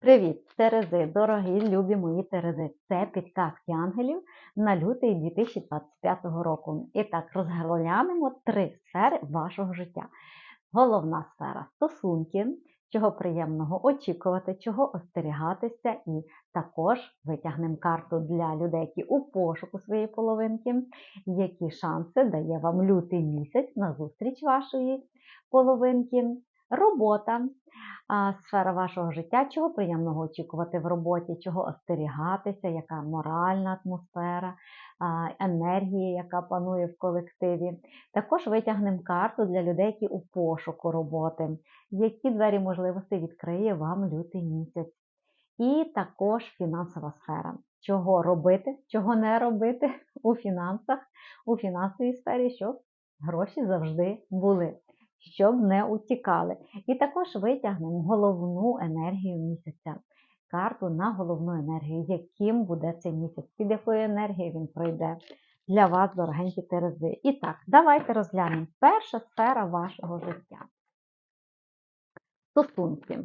Привіт, Терези, дорогі, любі мої Терези. Це підказки ангелів на лютий 2025 року. І так, розглянемо три сфери вашого життя. Головна сфера стосунки, чого приємного очікувати, чого остерігатися, і також витягнемо карту для людей, які у пошуку своєї половинки, які шанси дає вам лютий місяць на зустріч вашої половинки. Робота, сфера вашого життя, чого приємного очікувати в роботі, чого остерігатися, яка моральна атмосфера, енергія, яка панує в колективі. Також витягнемо карту для людей, які у пошуку роботи, які двері можливостей відкриє вам лютий місяць. І також фінансова сфера. Чого робити, чого не робити у фінансах, у фінансовій сфері, щоб гроші завжди були щоб не утікали. І також витягнемо головну енергію місяця. Карту на головну енергію, яким буде цей місяць, під якою енергією він пройде для вас, дорогенькі Терези. І так, давайте розглянемо перша сфера вашого життя. Стосунки.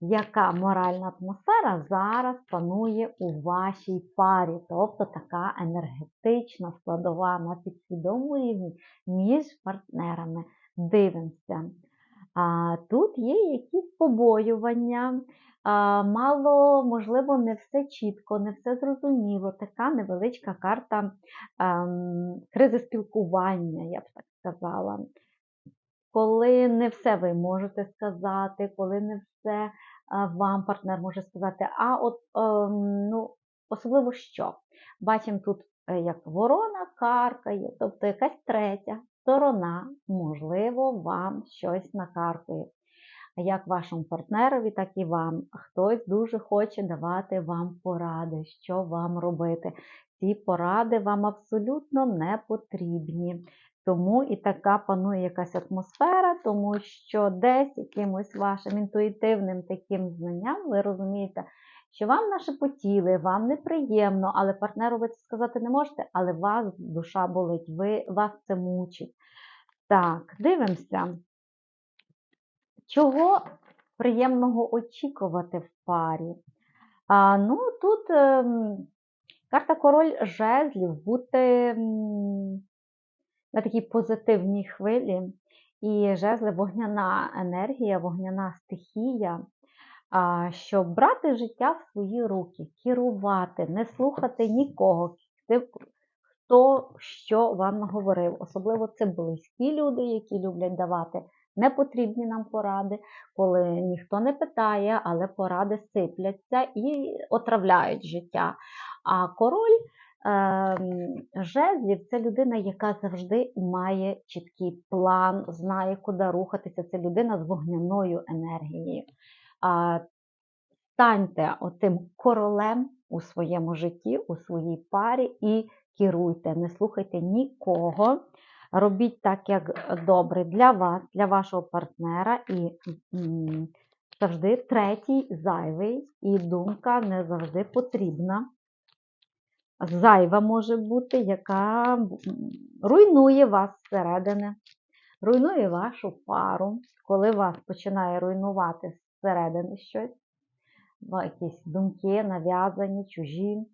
Яка моральна атмосфера зараз панує у вашій парі, тобто така енергетична складова на підсвідомому рівні між партнерами дивимося. А, Тут є якісь побоювання, а, мало, можливо, не все чітко, не все зрозуміло. Така невеличка карта а, кризи спілкування, я б так сказала. Коли не все ви можете сказати, коли не все вам партнер може сказати, а от ем, ну, особливо що? Бачимо тут, е, як ворона каркає, тобто якась третя сторона, можливо, вам щось накаркує. Як вашому партнерові, так і вам. Хтось дуже хоче давати вам поради, що вам робити. Ці поради вам абсолютно не потрібні. Тому і така панує якась атмосфера, тому що десь якимось вашим інтуїтивним таким знанням ви розумієте, що вам нашепотіли, вам неприємно, але партнеру ви це сказати не можете, але вас душа болить, ви, вас це мучить. Так, дивимося. Чого приємного очікувати в парі? А, Ну, тут е, карта король жезлів бути на такій позитивній хвилі. І жезли вогняна енергія, вогняна стихія щоб брати життя в свої руки, керувати, не слухати нікого, хто що вам наговорив. Особливо це близькі люди, які люблять давати непотрібні нам поради, коли ніхто не питає, але поради сипляться і отравляють життя. А король. Ем, жезлів це людина, яка завжди має чіткий план, знає, куди рухатися. Це людина з вогняною енергією. Станьте отим королем у своєму житті, у своїй парі і керуйте, не слухайте нікого. Робіть так, як добре для вас, для вашого партнера, і завжди третій зайвий, і думка не завжди потрібна. Зайва може бути, яка руйнує вас зсередини, руйнує вашу пару, коли вас починає руйнувати зсередини щось якісь думки, нав'язані, чужі,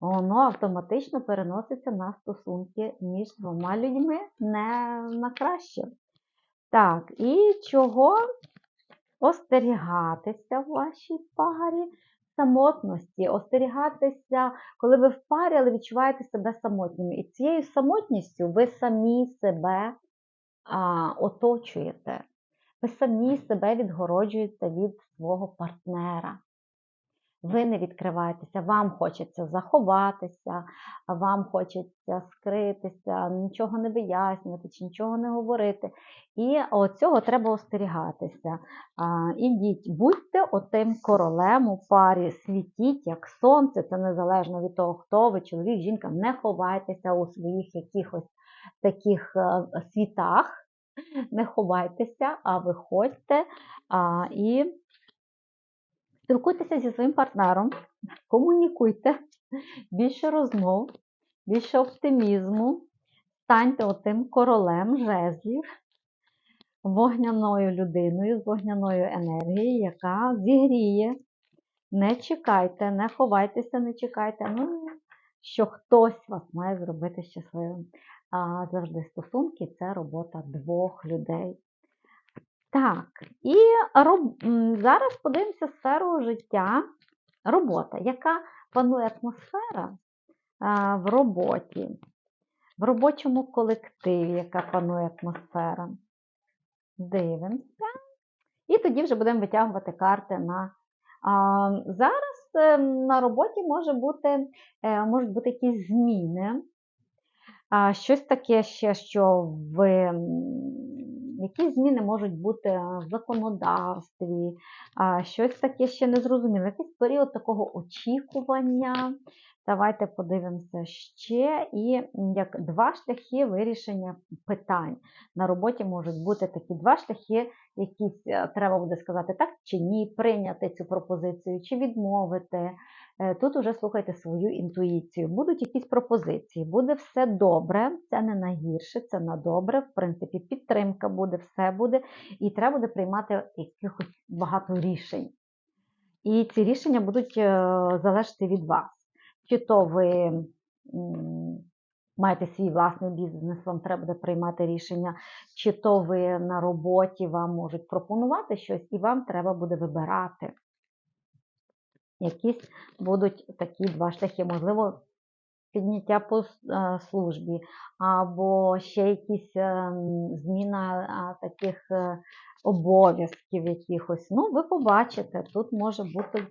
воно автоматично переноситься на стосунки між двома людьми не на краще. Так, і чого остерігатися в вашій парі? Самотності, остерігатися, коли ви в парі, але відчуваєте себе самотніми. І цією самотністю ви самі себе а, оточуєте, ви самі себе відгороджуєте від свого партнера ви не відкриваєтеся, вам хочеться заховатися, вам хочеться скритися, нічого не вияснювати чи нічого не говорити. І от цього треба остерігатися. Ідіть, будьте отим королем у парі, світіть, як сонце, це незалежно від того, хто ви, чоловік, жінка, не ховайтеся у своїх якихось таких е, світах. Не ховайтеся, а виходьте а, і Спілкуйтеся зі своїм партнером, комунікуйте, більше розмов, більше оптимізму, станьте отим королем жезлів, вогняною людиною з вогняною енергією, яка зігріє Не чекайте, не ховайтеся, не чекайте. Ну, що хтось вас має зробити щасливим. А завжди стосунки це робота двох людей. Так, і роб... зараз подивимося сферу життя, робота. Яка панує атмосфера а, в роботі, в робочому колективі, яка панує атмосфера? Дивимося. І тоді вже будемо витягувати карти на. А, зараз е, на роботі може бути, е, можуть бути якісь зміни. А, щось таке ще, що в які зміни можуть бути в законодавстві, щось таке ще незрозуміло, якийсь період такого очікування. Давайте подивимося ще. І як два шляхи вирішення питань. На роботі можуть бути такі два шляхи, якісь е, треба буде сказати так чи ні, прийняти цю пропозицію, чи відмовити. Е, Тут уже слухайте свою інтуїцію. Будуть якісь пропозиції, буде все добре, це не на гірше, це на добре. В принципі, підтримка буде, все буде, і треба буде приймати якихось багато рішень. І ці рішення будуть е, залежати від вас. Чи то ви маєте свій власний бізнес, вам треба буде приймати рішення, чи то ви на роботі вам можуть пропонувати щось, і вам треба буде вибирати. Якісь будуть такі два шляхи, можливо, підняття по е, службі, або ще якісь е, зміна таких е, обов'язків якихось. Ну, ви побачите, тут може бути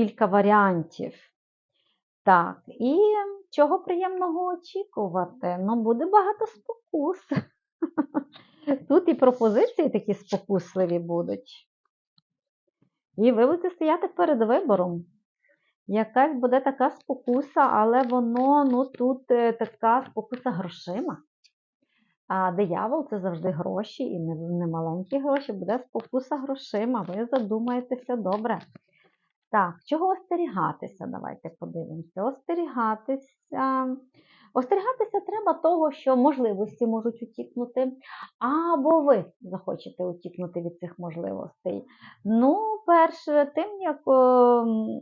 кілька варіантів. Так, і чого приємного очікувати? Ну, буде багато спокус. Тут і пропозиції такі спокусливі будуть. І ви будете стояти перед вибором. Якась буде така спокуса, але воно, ну тут е, така спокуса грошима. А диявол це завжди гроші, і не, маленькі гроші, буде спокуса грошима. Ви задумаєтеся добре. Так, чого остерігатися? Давайте подивимося. Остерігатися. Остерігатися треба того, що можливості можуть утікнути, або ви захочете утікнути від цих можливостей. Ну, перше, тим, як е,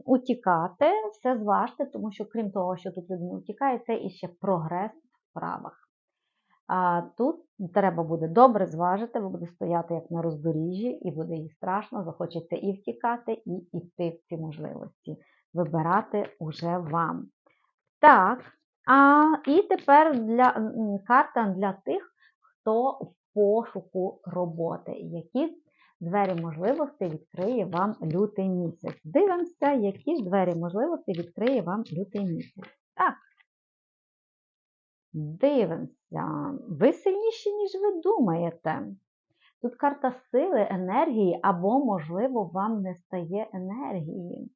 утікати, все зважте, тому що крім того, що тут людина утікає, це і ще прогрес в справах. А тут треба буде добре зважити, ви будете стояти як на роздоріжжі, і буде їй страшно, захочеться і втікати, і йти в ці можливості. Вибирати уже вам. Так, а і тепер для, карта для тих, хто в пошуку роботи. Які двері можливостей відкриє вам лютий місяць. Дивимося, які ж двері можливостей відкриє вам лютий місяць. Так. Дивимося. Ви сильніші, ніж ви думаєте. Тут карта сили, енергії, або, можливо, вам не стає енергії.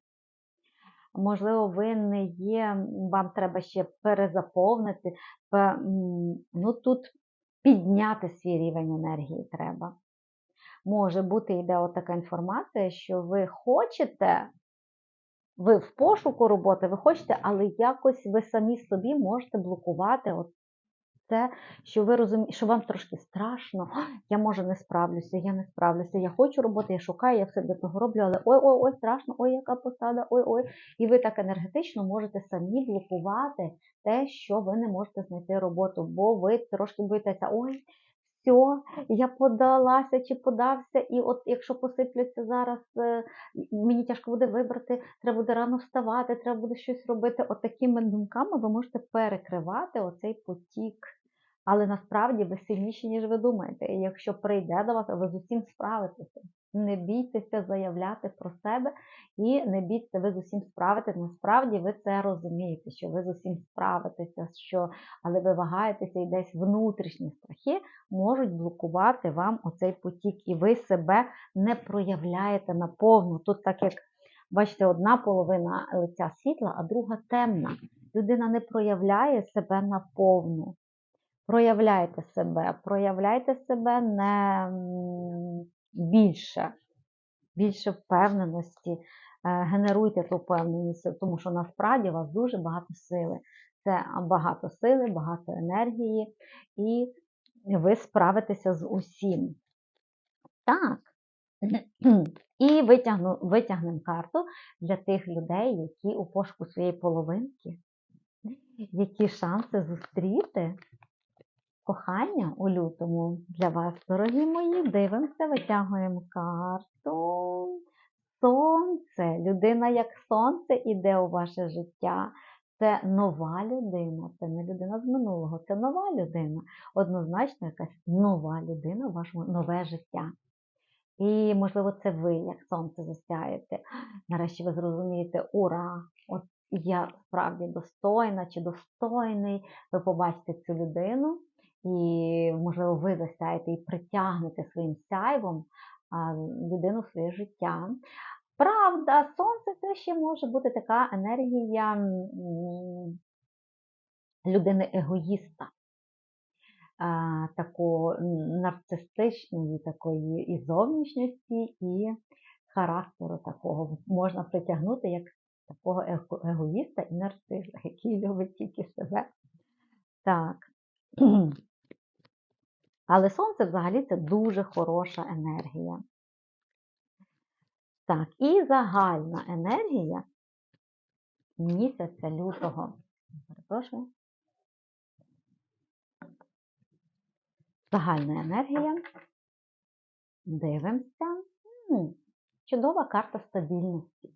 Можливо, ви не є, вам треба ще перезаповнити. Ну, тут підняти свій рівень енергії треба. Може бути, йде отака інформація, що ви хочете, ви в пошуку роботи, ви хочете, але якось ви самі собі можете блокувати от це, що ви розумієте, що вам трошки страшно, я може не справлюся, я не справлюся, я хочу роботи, я шукаю, я все для того роблю, але ой-ой, ой, страшно, ой, яка посада, ой-ой. І ви так енергетично можете самі блокувати те, що ви не можете знайти роботу, бо ви трошки боїтеся, ой, все, я подалася чи подався, і от якщо посипляться зараз, е, мені тяжко буде вибрати, треба буде рано вставати, треба буде щось робити. От такими думками ви можете перекривати оцей потік. Але насправді ви сильніші, ніж ви думаєте. І якщо прийде до вас, ви з усім справитеся. Не бійтеся заявляти про себе і не бійтеся, ви з усім справитесь. Насправді ви це розумієте, що ви з усім справитеся, що, але ви вагаєтеся і десь внутрішні страхи можуть блокувати вам оцей потік, і ви себе не проявляєте наповну. Тут, так як бачите, одна половина лиця світла, а друга темна. Людина не проявляє себе наповну. Проявляйте себе, проявляйте себе не більше, більше впевненості, е, генеруйте ту впевненість, тому що насправді у вас дуже багато сили. Це багато сили, багато енергії, і ви справитеся з усім. Так, І витягну, витягнемо карту для тих людей, які у пошуку своєї половинки, які шанси зустріти кохання у лютому для вас, дорогі мої. Дивимося, витягуємо карту. Сонце. Людина як сонце іде у ваше життя. Це нова людина, це не людина з минулого, це нова людина. Однозначно, якась нова людина в вашому нове життя. І, можливо, це ви, як сонце, засяєте. Нарешті ви зрозумієте, ура! От я справді достойна чи достойний. Ви побачите цю людину, і, можливо, ви засяєте і притягнете своїм сяйвом людину в своє життя. Правда, сонце це ще може бути така енергія людини-егоїста, такої нарцистичної такої і зовнішньості, і характеру такого. Можна притягнути як такого его- егоїста і нарциса, який любить тільки себе. Так. Але сонце взагалі це дуже хороша енергія. Так, і загальна енергія місяця лютого. Перепрошую. Загальна енергія. Дивимося. Чудова карта стабільності.